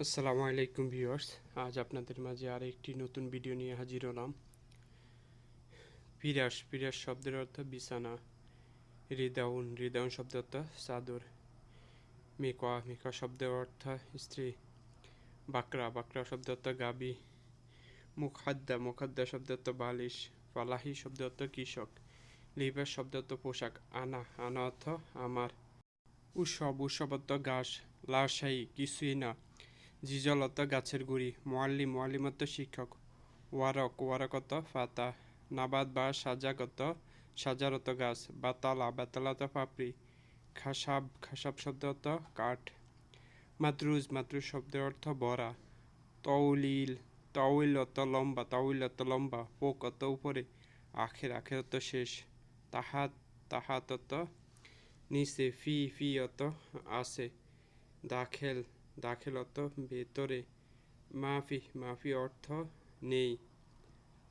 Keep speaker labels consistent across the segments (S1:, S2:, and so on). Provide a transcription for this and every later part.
S1: আসসালামু আলাইকুম ভিউয়ার্স। আজ আপনাদের মাঝে আর একটি নতুন ভিডিও নিয়ে হাজির হলাম। পিরাস পিরাস শব্দের অর্থ বিছানা। হৃদাউন হৃদাউন শব্দের অর্থ চাদর। মেকোয়া মেকোয়া শব্দের অর্থ স্ত্রী। বাকরা বাকরা শব্দের অর্থ গাবি। মুখাদ্দা মুখাদ্দা শব্দের অর্থ বালিশ। পালাহি শব্দের অর্থ কৃষক। লিবাস শব্দের অর্থ পোশাক। আনা আনা অর্থ আমার। উৎসব উৎসব অর্থ ঘাস। লাশাই কিছুই না। জিজলত গাছের গুড়ি, মোয়াল্লি মোয়াল্লিমত শিক্ষক। ওয়ারক, ওয়ারকত, ফাতা। নাবাদ বা সাজাগত, সাজারত গাছ, বাতালা, বাতালাত পাপড়ি খাসাব খাসাব শব্দ কাঠ। মাতরুজ মাতরুজ শব্দের অর্থ বরা তৌলিল তউল অত লম্বা তউল অত লম্বা পোক অত উপরে। আখের আখের অত শেষ। তাহাত তাহাত অত নিচে, ফি ফি অত আছে। দাখেল দাখিল অর্থ ভেতরে। মাফি মাফি অর্থ নেই।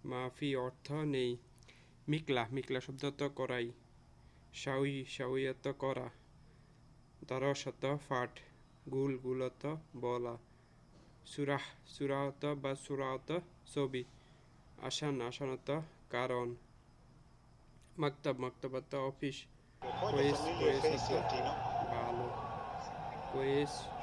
S1: মাফি অর্থ নেই। মিকলা মিকলা শব্দ অর্থ করাই। সাউই সাউই অর্থ করা। অর্থ ফাট, গুল গুল অর্থ বলা। সুরাহ, সুরাহত বা সুরাহত ছবি। আসান আসান অর্থ কারণ। মাকতাব মাকতাব অর্থ অফিস. ভালো। কোয়েস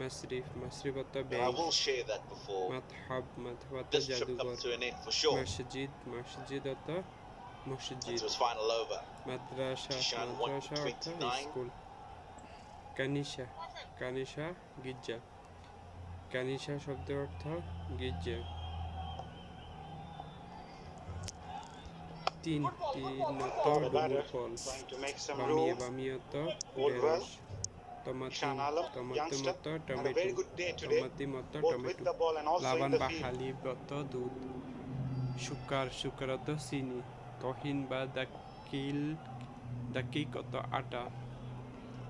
S1: মাসরিফ মাসরিফ অত
S2: and I
S1: bank
S2: will share that before
S1: মাতহাব মাতহাব অত
S2: this trip
S1: জাদুঘর
S2: comes to an end for sure.
S1: মসজিদ মসজিদ অত মসজিদ. মাদ্রাসা মাদ্রাসা অর্থ
S2: 129
S1: স্কুল কানিশা কানিশা গির্জা কানিশা শব্দ অর্থ গির্জা তিন তিনত
S3: For the
S1: ডুমুর ফল বামিয়ে
S3: Hold well.
S1: ঢেঁড়স টমাটি
S3: Ishan Alam, youngster,
S1: মত
S3: had a very good day today,
S1: মত
S3: both with
S1: tomato
S3: the ball and also in the field.
S1: দুধ সুকার সুকারত চিনি তহিন বা দাকিল দাকিকত আটা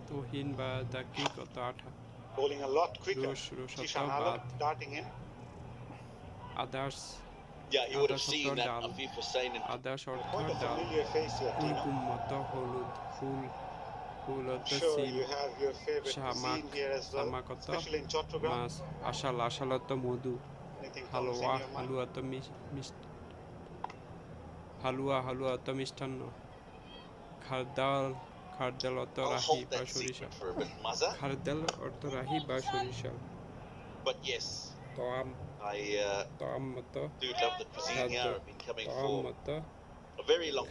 S1: তহিন বা দাকিকত আটা
S3: Bowling a lot quicker. Kishan Alam darting in.
S1: Others
S2: Yeah, you would have seen that Afif was saying in
S1: others অর্থ dal
S3: familiar face here.
S1: কুমকুম মত হলুদ আশাল আশাল মধু হালুয়া হালুয়া তো হালুয়া হালুয়া তো মিষ্টান্ন খারদাল খারদাল অত রাহি বা সরিষা খারদাল অর্থ রাহি বা সরিষা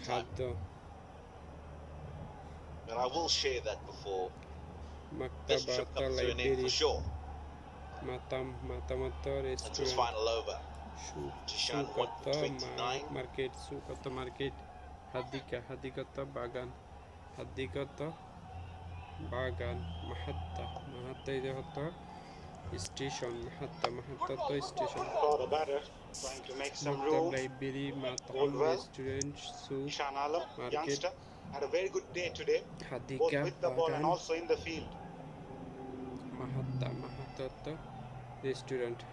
S1: খাদ্য
S2: and I will share that before this trip
S1: মাক্তাবাত
S2: comes to an end
S1: library
S2: for sure.
S1: মাতাম মাতামত
S2: Until it's
S1: restaurant
S2: final over.
S1: সুক
S2: Jishan
S1: সুকত
S2: 129.
S1: Market সুকত market হাদিকা হাদিকত বাগান হাদিকত বাগান মাহাত্তা মাহাত্তা এটা হতো স্টেশন মাহাত্তা মাহাত্তা তো station
S3: For the batter, trying to make some
S1: মাকতাব
S3: room.
S1: Library মাতাম
S3: Hold well.
S1: Restaurant সুক
S3: Kishan Alam,
S1: Market.
S3: had a very good day today, both with the ball and also in the field.
S1: Mahatta, Mahatta, the student.